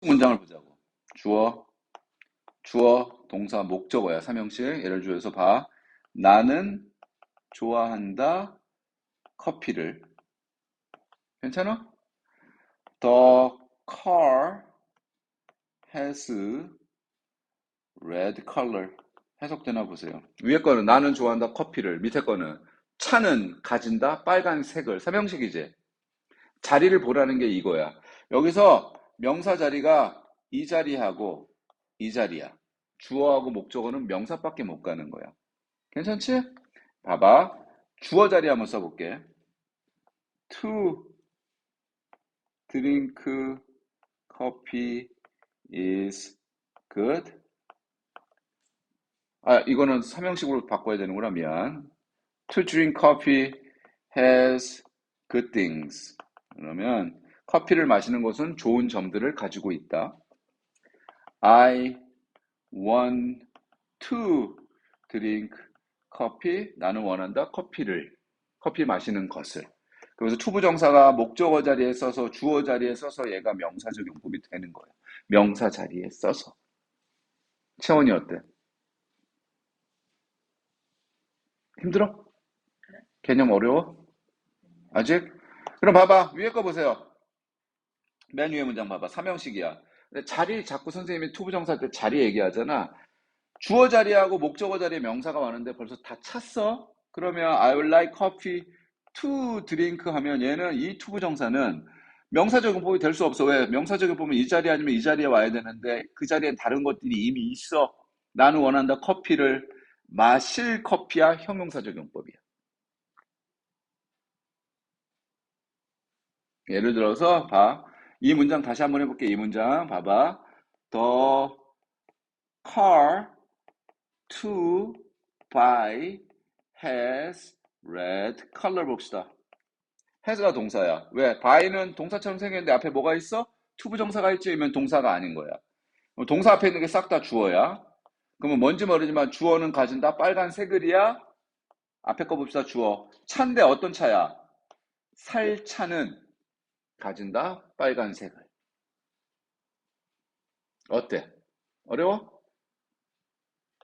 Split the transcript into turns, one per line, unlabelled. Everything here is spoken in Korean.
문장을 보자고. 주어, 주어, 동사, 목적어야. 삼형식. 예를 들어서 봐. 나는 좋아한다. 커피를. 괜찮아? The car has red color. 해석되나 보세요. 위에 거는 나는 좋아한다 커피를. 밑에 거는 차는 가진다 빨간색을. 삼형식이지. 자리를 보라는 게 이거야. 여기서 명사 자리가 이 자리하고 이 자리야. 주어하고 목적어는 명사밖에 못 가는 거야. 괜찮지? 봐봐. 주어 자리 한번 써볼게. To drink coffee is good. 아, 이거는 삼형식으로 바꿔야 되는구나. 미안. To drink coffee has good things. 그러면 커피를 마시는 것은 좋은 점들을 가지고 있다. I want to drink coffee. 나는 원한다. 커피를. 커피 마시는 것을. 그래서 투부 정사가 목적어 자리에 써서 주어 자리에 써서 얘가 명사적 용법이 되는 거예요. 명사 자리에 써서. 채원이 어때? 힘들어? 개념 어려워? 아직? 그럼 봐봐. 위에 거 보세요. 맨 위에 문장 봐봐. 삼형식이야. 근데 자리 자꾸 선생님이 투부정사 할 때 자리 얘기하잖아. 주어 자리하고 목적어 자리에 명사가 많은데 벌써 다 찼어? 그러면 I would like coffee to drink 하면 얘는 이 투부정사는 명사적 용법이 될 수 없어. 왜? 명사적 용법은 이 자리 아니면 이 자리에 와야 되는데 그 자리엔 다른 것들이 이미 있어. 나는 원한다 커피를 마실 커피야 형용사적 용법이야. 예를 들어서 봐. 이 문장 다시 한번 해볼게. 이 문장 봐봐. The car to buy has red color 봅시다. has가 동사야. 왜? buy는 동사처럼 생겼는데 앞에 뭐가 있어? 투부정사가 있지? 이면 동사가 아닌 거야. 동사 앞에 있는 게 싹 다 주어야. 그러면 뭔지 모르지만 주어는 가진다. 빨간색을이야. 앞에 거 봅시다. 주어. 차인데 어떤 차야? 살 차는 가진다. 빨간색을. 어때? 어려워?